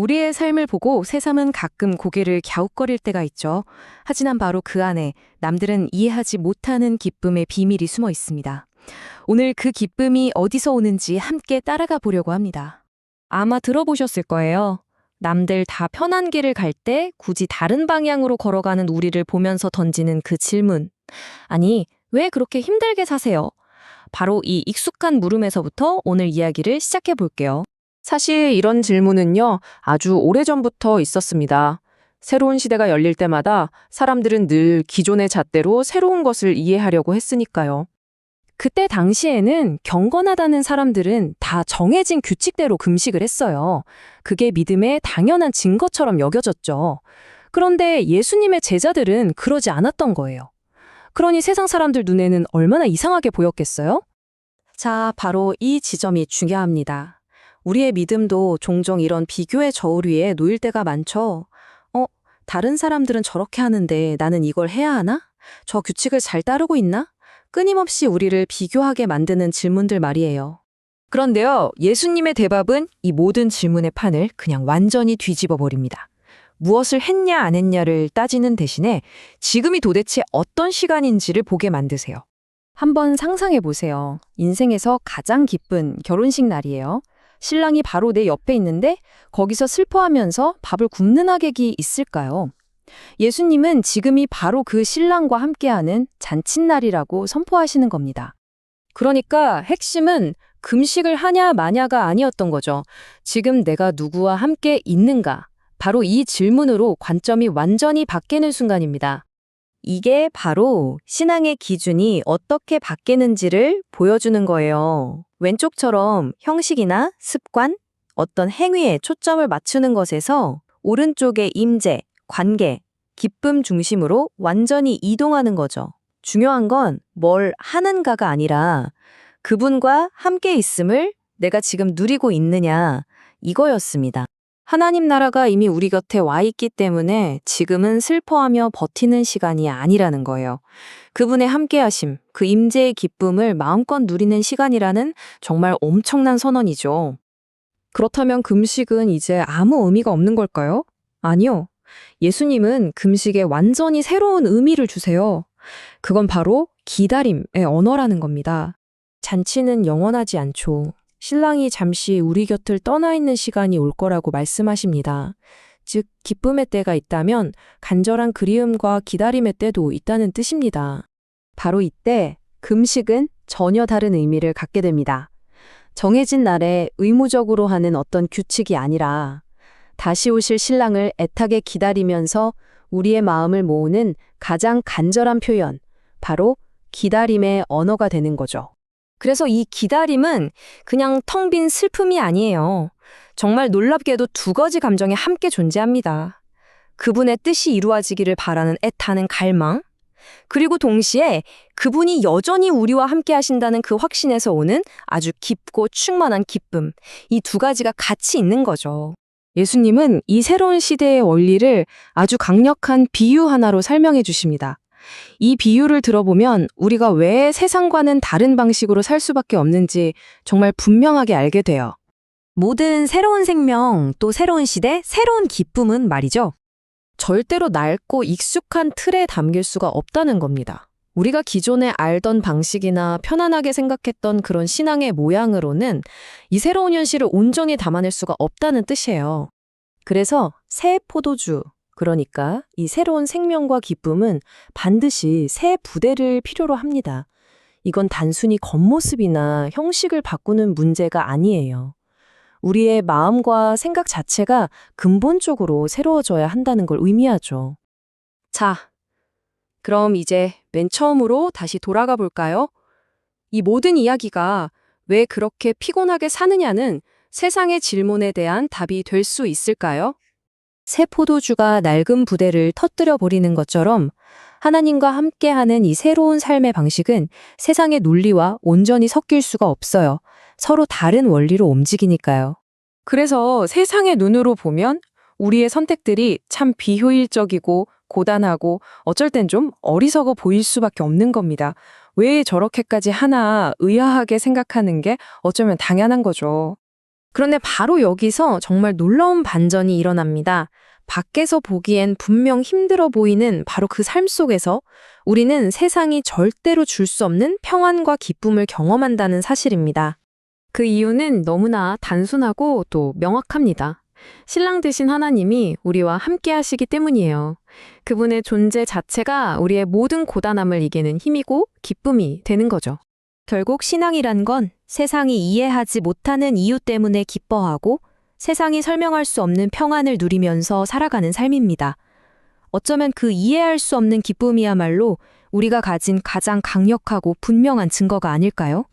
우리의 삶을 보고 새삼은 가끔 고개를 갸웃거릴 때가 있죠. 하지만 바로 그 안에 남들은 이해하지 못하는 기쁨의 비밀이 숨어 있습니다. 오늘 그 기쁨이 어디서 오는지 함께 따라가 보려고 합니다. 아마 들어보셨을 거예요. 남들 다 편한 길을 갈 때 굳이 다른 방향으로 걸어가는 우리를 보면서 던지는 그 질문. 아니, 왜 그렇게 힘들게 사세요? 바로 이 익숙한 물음에서부터 오늘 이야기를 시작해 볼게요. 사실 이런 질문은요, 아주 오래전부터 있었습니다. 새로운 시대가 열릴 때마다 사람들은 늘 기존의 잣대로 새로운 것을 이해하려고 했으니까요. 그때 당시에는 경건하다는 사람들은 다 정해진 규칙대로 금식을 했어요. 그게 믿음의 당연한 증거처럼 여겨졌죠. 그런데 예수님의 제자들은 그러지 않았던 거예요. 그러니 세상 사람들 눈에는 얼마나 이상하게 보였겠어요? 자, 바로 이 지점이 중요합니다. 우리의 믿음도 종종 이런 비교의 저울 위에 놓일 때가 많죠. 어, 다른 사람들은 저렇게 하는데 나는 이걸 해야 하나? 저 규칙을 잘 따르고 있나? 끊임없이 우리를 비교하게 만드는 질문들 말이에요. 그런데요, 예수님의 대답은 이 모든 질문의 판을 그냥 완전히 뒤집어 버립니다. 무엇을 했냐 안 했냐를 따지는 대신에 지금이 도대체 어떤 시간인지를 보게 만드세요. 한번 상상해 보세요. 인생에서 가장 기쁜 결혼식 날이에요. 신랑이 바로 내 옆에 있는데 거기서 슬퍼하면서 밥을 굽는 하객이 있을까요? 예수님은 지금이 바로 그 신랑과 함께하는 잔칫날이라고 선포하시는 겁니다. 그러니까 핵심은 금식을 하냐 마냐가 아니었던 거죠. 지금 내가 누구와 함께 있는가? 바로 이 질문으로 관점이 완전히 바뀌는 순간입니다. 이게 바로 신앙의 기준이 어떻게 바뀌는지를 보여주는 거예요. 왼쪽처럼 형식이나 습관, 어떤 행위에 초점을 맞추는 것에서 오른쪽의 임재, 관계, 기쁨 중심으로 완전히 이동하는 거죠. 중요한 건 뭘 하는가가 아니라 그분과 함께 있음을 내가 지금 누리고 있느냐 이거였습니다. 하나님 나라가 이미 우리 곁에 와 있기 때문에 지금은 슬퍼하며 버티는 시간이 아니라는 거예요. 그분의 함께하심, 그 임재의 기쁨을 마음껏 누리는 시간이라는 정말 엄청난 선언이죠. 그렇다면 금식은 이제 아무 의미가 없는 걸까요? 아니요. 예수님은 금식에 완전히 새로운 의미를 주세요. 그건 바로 기다림의 언어라는 겁니다. 잔치는 영원하지 않죠. 신랑이 잠시 우리 곁을 떠나 있는 시간이 올 거라고 말씀하십니다. 즉, 기쁨의 때가 있다면 간절한 그리움과 기다림의 때도 있다는 뜻입니다. 바로 이때 금식은 전혀 다른 의미를 갖게 됩니다. 정해진 날에 의무적으로 하는 어떤 규칙이 아니라 다시 오실 신랑을 애타게 기다리면서 우리의 마음을 모으는 가장 간절한 표현, 바로 기다림의 언어가 되는 거죠. 그래서 이 기다림은 그냥 텅 빈 슬픔이 아니에요. 정말 놀랍게도 두 가지 감정이 함께 존재합니다. 그분의 뜻이 이루어지기를 바라는 애타는 갈망, 그리고 동시에 그분이 여전히 우리와 함께 하신다는 그 확신에서 오는 아주 깊고 충만한 기쁨, 이 두 가지가 같이 있는 거죠. 예수님은 이 새로운 시대의 원리를 아주 강력한 비유 하나로 설명해 주십니다. 이 비유를 들어보면 우리가 왜 세상과는 다른 방식으로 살 수밖에 없는지 정말 분명하게 알게 돼요. 모든 새로운 생명, 또 새로운 시대, 새로운 기쁨은 말이죠. 절대로 낡고 익숙한 틀에 담길 수가 없다는 겁니다. 우리가 기존에 알던 방식이나 편안하게 생각했던 그런 신앙의 모양으로는 이 새로운 현실을 온전히 담아낼 수가 없다는 뜻이에요. 그래서 새 포도주, 그러니까 이 새로운 생명과 기쁨은 반드시 새 부대를 필요로 합니다. 이건 단순히 겉모습이나 형식을 바꾸는 문제가 아니에요. 우리의 마음과 생각 자체가 근본적으로 새로워져야 한다는 걸 의미하죠. 자, 그럼 이제 맨 처음으로 다시 돌아가 볼까요? 이 모든 이야기가 왜 그렇게 피곤하게 사느냐는 세상의 질문에 대한 답이 될 수 있을까요? 새 포도주가 낡은 부대를 터뜨려 버리는 것처럼 하나님과 함께하는 이 새로운 삶의 방식은 세상의 논리와 온전히 섞일 수가 없어요. 서로 다른 원리로 움직이니까요. 그래서 세상의 눈으로 보면 우리의 선택들이 참 비효율적이고 고단하고 어쩔 땐 좀 어리석어 보일 수밖에 없는 겁니다. 왜 저렇게까지 하나 의아하게 생각하는 게 어쩌면 당연한 거죠. 그런데 바로 여기서 정말 놀라운 반전이 일어납니다. 밖에서 보기엔 분명 힘들어 보이는 바로 그 삶 속에서 우리는 세상이 절대로 줄 수 없는 평안과 기쁨을 경험한다는 사실입니다. 그 이유는 너무나 단순하고 또 명확합니다. 신랑 되신 하나님이 우리와 함께 하시기 때문이에요. 그분의 존재 자체가 우리의 모든 고단함을 이기는 힘이고 기쁨이 되는 거죠. 결국 신앙이란 건 세상이 이해하지 못하는 이유 때문에 기뻐하고 세상이 설명할 수 없는 평안을 누리면서 살아가는 삶입니다. 어쩌면 그 이해할 수 없는 기쁨이야말로 우리가 가진 가장 강력하고 분명한 증거가 아닐까요?